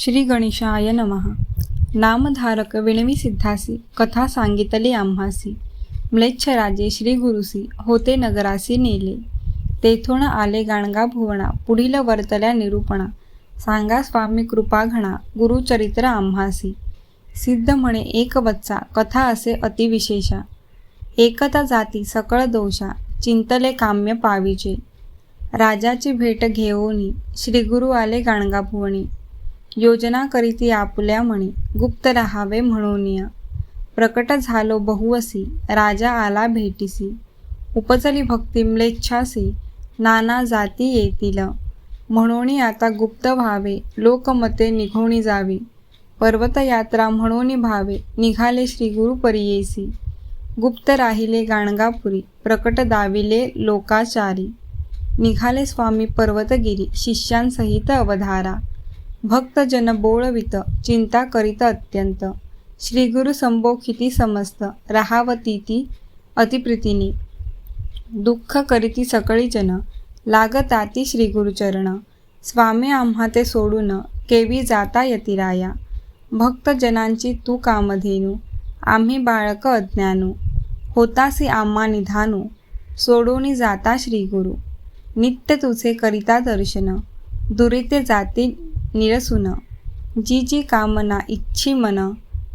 श्री गणेशाय नमः. नामधारक विणवी सिद्धासी कथा सांगितली आम्हासी. म्लेच्छ राजे श्री गुरुसी होते नगरासी नेले. तेथून आले गाणगा भुवना पुढील वर्तल्या निरूपणा. सांगा स्वामी कृपा घणा गुरुचरित्र आम्हासी. सिद्ध म्हणे एक वत्सा कथा असे अतिविशेषा. एकता जाती सकळ दोषा चिंतले काम्य पाविचे राजाची भेट घेऊनी श्रीगुरु आले गाणगाभुवणी योजना करीती आपुल्या म्हणे गुप्त राहावे म्हणून या. प्रकट झालो बहुवसी राजा आला भेटीसी. उपचली भक्ती म्लेच्छासी नाना जाती येतील. म्हणून आता गुप्त व्हावे लोकमते निघोणी जावी. पर्वतयात्रा म्हणून भावे निघाले श्री गुरु परियेसी. गुप्त राहिले गाणगापुरी प्रकट दाविले लोकाचारी. निघाले स्वामी पर्वतगिरी शिष्यांसहित अवधारा. भक्तजन बोळवित चिंता करीत अत्यंत. श्रीगुरु संबोखिती समस्त राहावती ती अतिप्रीतीने. दुःख करीती सकळी जन लागता ती श्रीगुरुचरण स्वामी आम्हा ते सोडून केवी जाता यतिराया भक्तजनांची तू कामधेनू आम्ही बाळक अज्ञानू. होतासी आम्हा निधानू सोडूनी जाता श्रीगुरु. नित्य तुझे करिता दर्शन. दुरिते जाती निरसुन। जी जी कामना इच्छी मन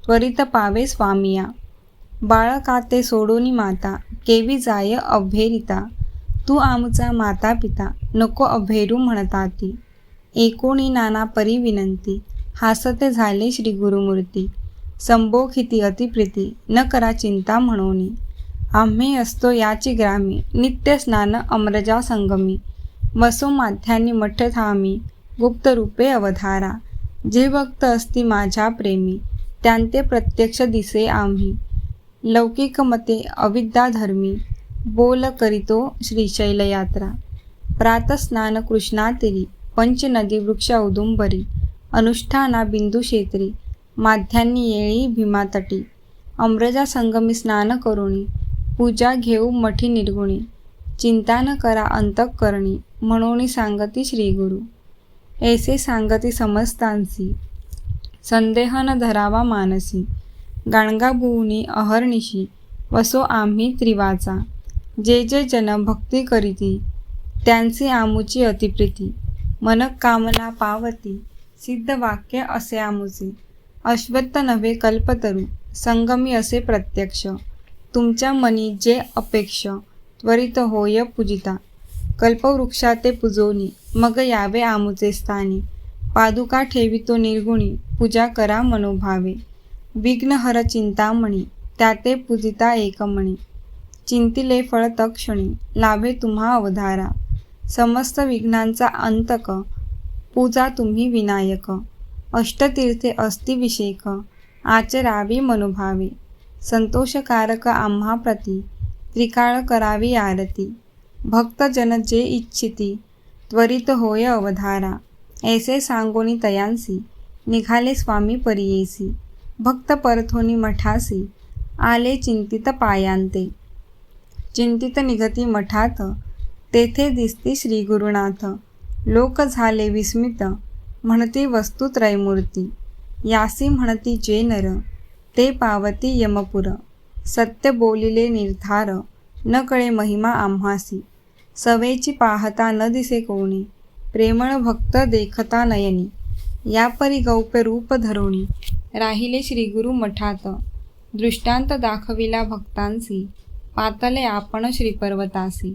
त्वरित पावे स्वामिया। बाळकाते सोडोनी माता केवी जाय अभेरिता तू आमचा माता पिता नको अभेरू म्हणता ती एकोणी नाना परी विनंती हासते झाले श्री गुरुमूर्ती। संबोखिती अतिप्रीती न करा चिंता म्हणोनी। आम्ही असतो याची ग्रामी नित्य स्नान अमरजा संगमी। वसो माथ्यांनी मठ थामी। गुप्त रूपे अवधारा. जे भक्त असती माझ्या प्रेमी त्यांते प्रत्यक्ष दिसे आम्ही. लौकिक मते अविद्या धर्मी बोल करीतो श्रीशैल यात्रा. प्रातस्नान कृष्णातिरी पंचनदी वृक्ष औदुंबरी. अनुष्ठाना बिंदू क्षेत्री माध्यान्नी येळी भीमातटी अमृजा संगमी स्नान करुणी पूजा घेऊ मठी निर्गुणी. चिंता न करा अंतःकरणी म्हणून सांगती श्रीगुरु. ऐसे सांगती समस्तांसी. संदेह न धरावा मानसी. गाणगाभुवनी अहर्निशी. वसो आम्ही त्रिवाचा. जे जे जन भक्ती करीती त्यांची आमुची अतिप्रीती. मनकामना पावती सिद्ध वाक्य असे आमुचे. अश्वत्थ नव्हे कल्पतरू संगमी असे प्रत्यक्ष. तुमच्या मनी जे अपेक्ष त्वरित होय पूजिता. कल्पवृक्षा ते पुजोनी. मग यावे आमुचे स्थानी. पादुका ठेवितो निर्गुणी पूजा करा मनोभावे. विघ्नहर चिंतामणी त्याते पूजिता एकमणी. चिंतिले फळ तक्षणी लाभे तुम्हा अवधारा. समस्त विघ्नांचा अंतक पूजा तुम्ही विनायक. अष्टतीर्थे अस्तिविषेक आचरावी मनोभावे. संतोषकारक आम्हा प्रती त्रिकाळ करावी आरती. भक्तजन जे इच्छिती त्वरित होय अवधारा. ऐसे सांगोनी तयांसी. निघाले स्वामी परियेसी. भक्त परथोनी मठासी. आले चिंतित पायांते. चिंतित निघती मठात. तेथे दिसती श्री गुरुनाथ लोक झाले विस्मित. म्हणती वस्तुत्रयमूर्ती यासी म्हणती जे नर. ते पावती यमपुर. सत्य बोलिले निर्धार. न कळे महिमा आम्हासी. सवेची पाहता न दिसे कोणी प्रेमळ भक्त देखता नयनी यापरी गौप्य रूप धरोणी राहिले श्रीगुरु मठात. दृष्टांत दाखविला भक्तांसी पातले आपण श्रीपर्वतासी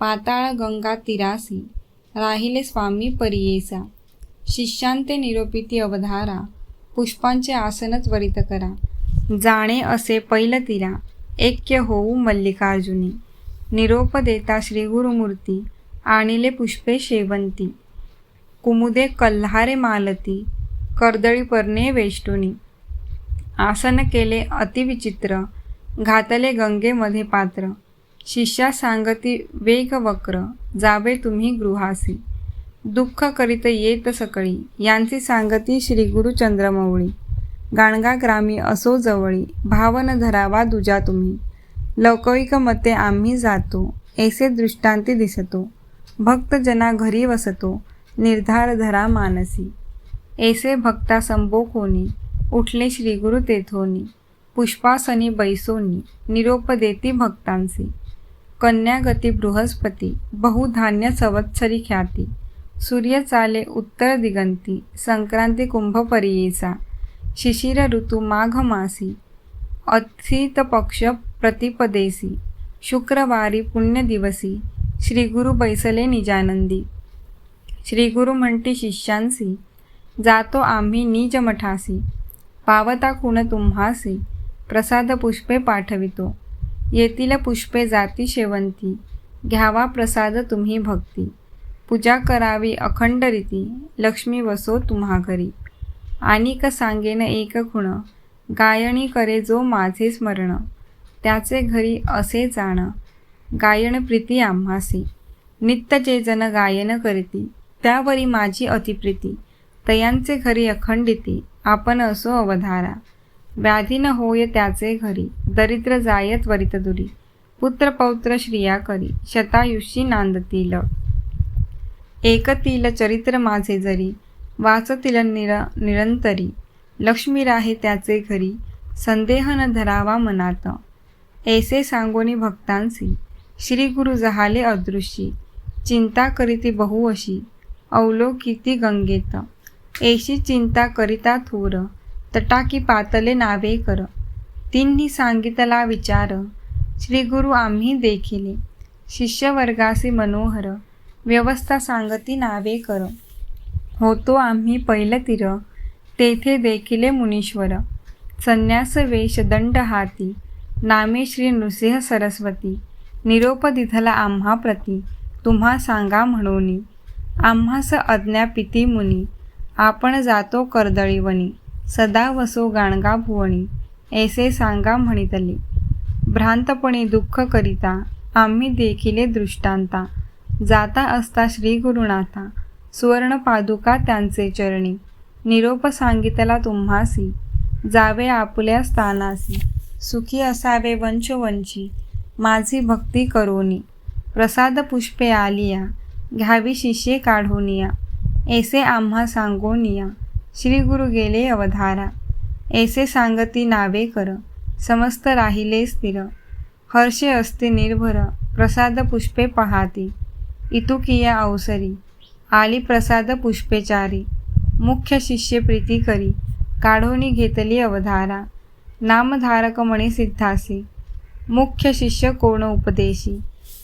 पाताळ गंगा तिरासी राहिले स्वामी परियेसा शिष्यांते निरोपिती अवधारा पुष्पांचे आसन त्वरित करा जाणे असे पैल तिरा ऐक्य होऊ मल्लिकार्जुनी. निरोप देता श्रीगुरुमूर्ती आणिले पुष्पे शेवंती कुमुदे कल्हारे मालती कर्दळी पर्णे वेष्टुनी आसन केले अतिविचित्र घातले गंगेमध्ये पात्र शिष्या सांगती वेगवक्र जावे तुम्ही गृहासी दुःख करीत येत सकळी यांची सांगती श्री गुरुचंद्रमौळी गाणगा ग्रामी असो जवळी भावन धरावा दुजा तुम्ही लौकिक मते आम्ही जातो ऐसे दृष्टांती दिसतो. भक्तजना घरी वसतो निर्धार धरा मानसी. ऐसे भक्ता संबोकोनी उठले श्री गुरु तेथोनी. पुष्पासनी बैसोनी निरोप देती भक्तांसी कन्यागती बृहस्पती बहुधान्य संवत्सरी ख्याती. सूर्य चाले उत्तर दिगंती संक्रांती कुंभपरियेचा शिशिर ऋतू माघ मासी. अथित पक्ष प्रतिपदेसी। शुक्रवारी पुण्यदिवसी श्री गुरु बैसले निजानंदी। श्री गुरु म्हणती शिष्यांसी जातो आम्ही निज मठासी पावता खुण तुम्हासी प्रसाद पुष्पे पाठवितो येतील पुष्पे जाती शेवंती घ्यावा प्रसाद तुम्ही भक्ती पूजा करावी अखंड रीती लक्ष्मी वसो तुम्हा घरी आणिक सांगेन एक खुण गायणी करे जो माझे स्मरण त्याचे घरी असे जाण गायन प्रीती आम्हासी. नित्य जे जन गायन करती त्यावरी माझी अतिप्रीती. तयांचे घरी अखंडिती आपण असो अवधारा. व्याधी न होय त्याचे घरी दरिद्र जाय त्वरितदुरी पुत्र पौत्र श्रिया करी शतायुषी नांदतील. एकतील चरित्र माझे जरी वाचतील निर निरंतरी. लक्ष्मी राहे त्याचे घरी संदेह न धरावा मनात. ऐसे सांगोनी भक्तांसी. श्री गुरु जहाले अदृशी. चिंता करीती बहु अशी. अवलोकिती गंगेत. ऐशी चिंता करिता थोर. तटाकी पातले नावे कर. तिन्ही सांगितला विचार. श्री गुरु आम्ही देखिले. शिष्यवर्गासी मनोहर. व्यवस्था सांगती नावे कर. होतो आम्ही पहिलं तिर. तेथे देखिले मुनीश्वर. संन्यास वेश दंड हाती. नामे श्री नृसिंह सरस्वती. निरोपदिथला आम्हा प्रती. तुम्हा सांगा म्हणोनी. आम्हास अज्ञापिती मुनी. आपण जातो कर्दळीवनी. सदा वसो गाणगा भुवणी ऐसे सांगा म्हणितली. भ्रांतपणे दुःख करिता आम्ही देखिले दृष्टांता. जाता असता श्री गुरुनाथा सुवर्ण पादुका त्यांचे चरणी. निरोप सांगितला तुम्हासी. जावे आपल्या स्थानासी. सुखी असावे वंशवंशी. माझी भक्ती करोनी. प्रसाद पुष्पे आलिया. घ्यावी शिष्ये काढोनिया. ऐसे आम्हा सांगोनिया. श्री गुरु गेले अवधारा. ऐसे सांगती नावे कर. समस्त राहिले स्थिर. हर्षे असते निर्भर. प्रसाद पुष्पे पहाती. इतुकिया अवसरी. आली प्रसाद पुष्पेचारी मुख्य शिष्य प्रीती करी. काढोनी घेतली अवधारा. नामधारक म्हणे सिद्धासी मुख्य शिष्य कोण उपदेशी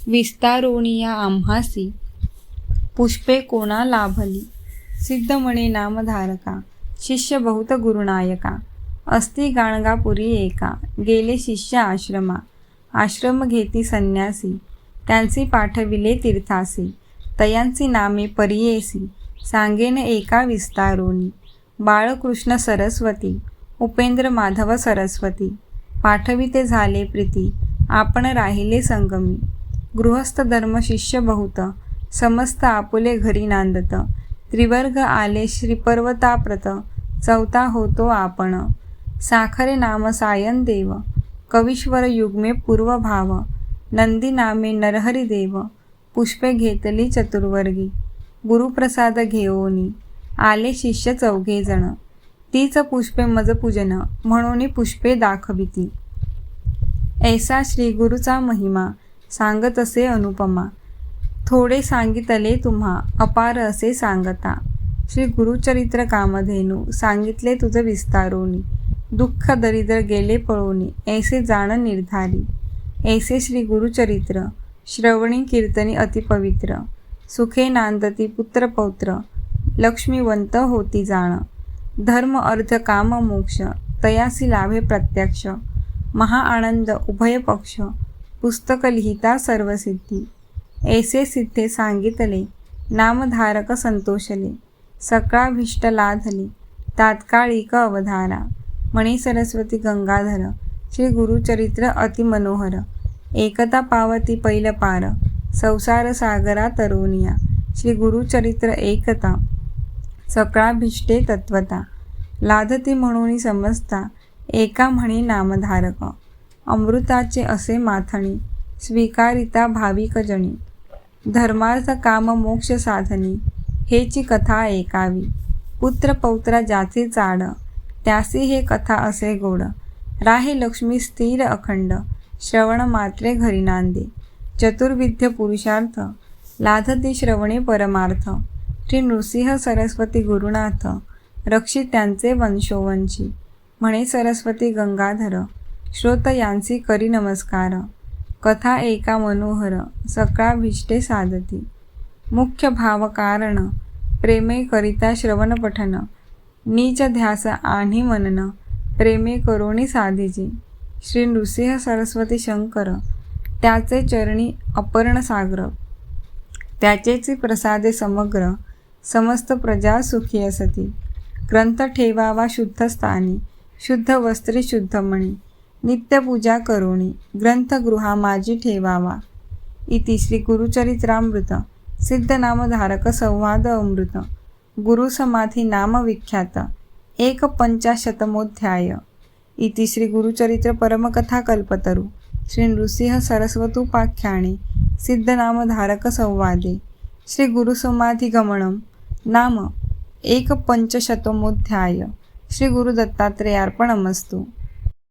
विस्तारोनिया आम्हासी पुष्पे कोणा लाभली सिद्ध म्हणे नामधारका शिष्य बहुत गुरुनायका अस्ति गाणगापुरी एका गेले शिष्य आश्रमा आश्रम घेती संन्यासी त्यांची पाठविले तीर्थासी तयांची नामे परियेसी सांगेन एका विस्तारोनी बाळकृष्ण सरस्वती उपेंद्र माधव सरस्वती. पाठविते झाले प्रीती. आपण राहिले संगमी. गृहस्थ धर्म शिष्य बहुत. समस्त आपुले घरी नांदत. त्रिवर्ग आले श्रीपर्वताप्रत चौथा होतो आपण. साखरे नाम सायन देव. कविश्वर युग्मे पूर्वभाव नंदी नामे नरहरी देव. पुष्पे घेतली चतुर्वर्गी. गुरुप्रसाद घेओनी. आले शिष्य चौघे जण. तीच पुष्पे मज पूजन म्हणून पुष्पे दाखविती. ऐसा श्री गुरुचा महिमा सांगत असे अनुपमा. थोडे सांगितले तुम्हा अपार असे सांगता. श्री गुरुचरित्र कामधेनू सांगितले तुझं विस्तारोनी. दुःख दरिद्र गेले पळोनी ऐसे जाण निर्धारी. ऐसे श्री गुरुचरित्र श्रवणी कीर्तनी अतिपवित्र सुखे नांदती पुत्रपौत्र लक्ष्मीवंत होती जाणं. धर्म अर्थ काम मोक्ष तयासी लाभे प्रत्यक्ष महाआनंद उभय पक्ष पुस्तक लिहिता सर्वसिद्धी ऐसे सिद्धे सांगितले नामधारक संतोषले सकाळभीष्ट लाधले तात्काळिक अवधारा मणी सरस्वती गंगाधर श्री गुरुचरित्र अतिमनोहर एकता पावती पैल पार संसार सागरा तरुणिया श्री गुरुचरित्र एकता सकाळभिष्टे तत्वता लाधती म्हणून समजता एका म्हणी नामधारक. अमृताचे असे माथणी स्वीकारिता भाविक जणी. धर्मार्थ काम मोक्ष साधनी हेची कथा ऐकावी. पुत्र पौत्रा ज्याचे चाड त्यासी हे कथा असे गोड. राहे लक्ष्मी स्थिर अखंड श्रवण मात्रे घरी नांदे. चतुर्विध्य पुरुषार्थ लाधती श्रवणे परमार्थ. श्री नृसिंह सरस्वती गुरुनाथ रक्षित त्यांचे वंशोवंशी म्हणे सरस्वती गंगाधर श्रोत यांची करी नमस्कार कथा एका मनोहर सकाळ भिष्टे साधती. मुख्य भाव कारण प्रेमे करिता श्रवण पठन नीच ध्यास आणि मनन प्रेमे करोणी साधीजी. श्री नृसिंह सरस्वती शंकर त्याचे चरणी अपर्ण सागर प्रसादे समग्र समस्त प्रजा सुखी असती. ग्रंथ ठेवावा शुद्ध स्थानी शुद्ध वस्त्रे शुद्ध मणी नित्यपूजा करोणी ग्रंथगृहा माझी ठेवावा. इति श्री गुरुचरित्रामृत सिद्धनामधारक संवाद अमृत. गुरुसमाधी नाम विख्यात एक पंचाशतमोध्याय. इति श्री गुरुचरित्र परमकथा कल्पतरू. श्री नृसिंह सरस्वतुपाख्याने सिद्धनामधारक संवादे. श्री गुरुसमाधिगमनं नाम एक पंचशतमोध्याय. श्री